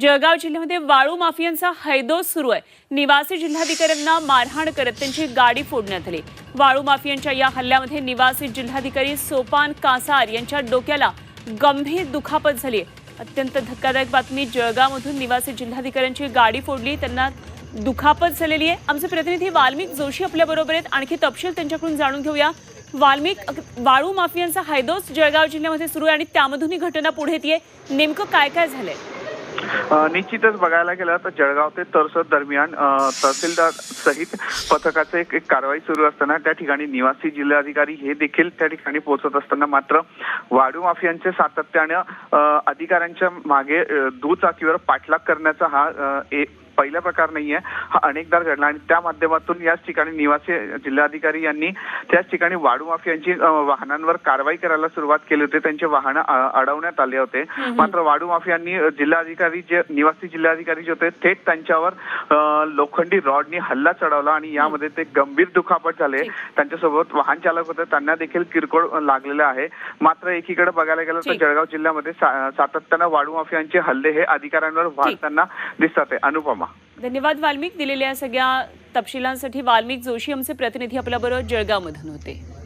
जळगाव जिल्ह्यामध्ये वाळू माफियांचा हैदोस सुरू आहे. निवासी जिल्हाधिकाऱ्यांना मारहाण करत त्यांची गाडी फोडण्यात आली. वाळू माफियांच्या या हल्ल्यामध्ये निवासी जिल्हाधिकारी सोपान कासार यांच्या डोक्याला गंभीर दुखापत झाली आहे. अत्यंत धक्कादायक बातमी जळगावमधून निवासी जिल्हाधिकाऱ्यांची गाडी फोडली त्यांना दुखापत झालेली आहे. आमचे प्रतिनिधी वाल्मिक जोशी आपल्याबरोबर आहेत. आणखी तपशील त्यांच्याकडून जाणून घेऊया. वाल्मिक वाळू माफियांचा हैदोस जळगाव जिल्ह्यामध्ये सुरू आहे आणि त्यामधून ही घटना पुढे येते. नेमकं काय काय झालंय? निश्चितच बघायला गेलं तर जळगाव ते तरसद दरम्यान तहसीलदार सहित पथकाचे एक एक कारवाई सुरू असताना त्या ठिकाणी निवासी जिल्हाधिकारी हे देखील त्या ठिकाणी पोहोचत असताना मात्र वाळू माफियांचे सातत्यानं अधिकाऱ्यांच्या मागे दुचाकीवर पाठलाग करण्याचा हा पहिला प्रकार नाहीये. हा अनेकदा घडला आणि त्या माध्यमातून याच ठिकाणी निवासी जिल्हाधिकारी यांनी त्याच ठिकाणी वाळू माफियांची वाहनांवर कारवाई करायला सुरुवात केली होती. त्यांचे वाहनं अडवण्यात आले होते. मात्र वाळू माफियांनी जिल्हाधिकारी जे निवासी जिल्हाधिकारी जे होते थेट त्यांच्यावर लोखंडी रॉडनी हल्ला चढवला आणि यामध्ये ते गंभीर दुखापत झाले. त्यांच्यासोबत वाहन चालक होते. त्यांना देखील किरकोळ लागलेलं आहे. मात्र एकीकडे बघायला गेलं तर. जळगाव जिल्ह्यामध्ये सातत्यानं वाळू माफियांचे हल्ले हे अधिकाऱ्यांवर वाढताना दिसतात आहे. अनुपमा. धन्यवाद वाल्मिक दिलेल्या सगळ्या तपशिलांसाठी. वाल्मिक जोशी आमचे प्रतिनिधी आपल्याबरोबर जळगावमधून होते.